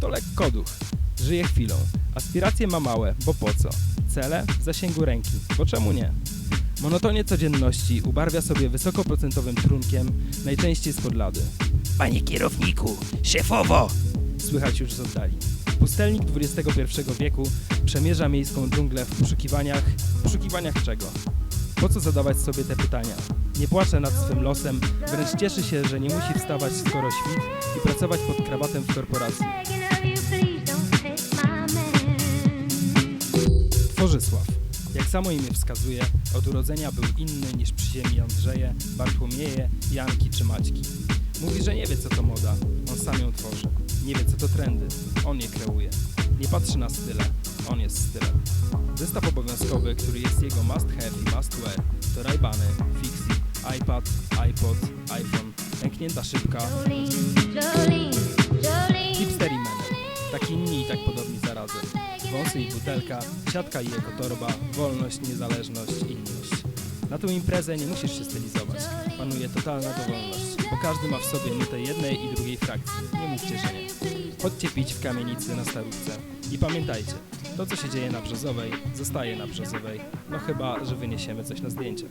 to lekko duch. Żyje chwilą. Aspiracje ma małe, bo po co? Cele w zasięgu ręki, bo czemu nie? Monotonię codzienności ubarwia sobie wysokoprocentowym trunkiem, najczęściej z podlady. Panie kierowniku, szefowo! Słychać już z oddali. Pustelnik XXI wieku przemierza miejską dżunglę w poszukiwaniach... W poszukiwaniach czego? Po co zadawać sobie te pytania? Nie płacze nad swym losem, wręcz cieszy się, że nie musi wstawać skoro świt i pracować pod krawatem w korporacji. Tworzysław. Jak samo imię wskazuje, od urodzenia był inny niż przy ziemi Andrzeje, Bartłomieje, Janki czy Maćki. Mówi, że nie wie co to moda, on sam ją tworzy. Nie wie co to trendy, on je kreuje. Nie patrzy na style, on jest stylem. Zestaw obowiązkowy, który jest jego must have i must wear, to Ray-Bany, Fixie, iPad, iPod, iPhone, pęknięta szybka, hipster i menel. Tak inni i tak podobni zarazem. Wąsy i butelka, siatka i ekotorba, wolność, niezależność, inność. Na tą imprezę nie musisz się stylizować. Panuje totalna dowolność, każdy ma w sobie nutę jednej i drugiej frakcji. Nie mówcie, że nie. Chodźcie pić w kamienicy na Starówce. I pamiętajcie, to co się dzieje na Brzozowej, zostaje na Brzozowej. No chyba, że wyniesiemy coś na zdjęciach.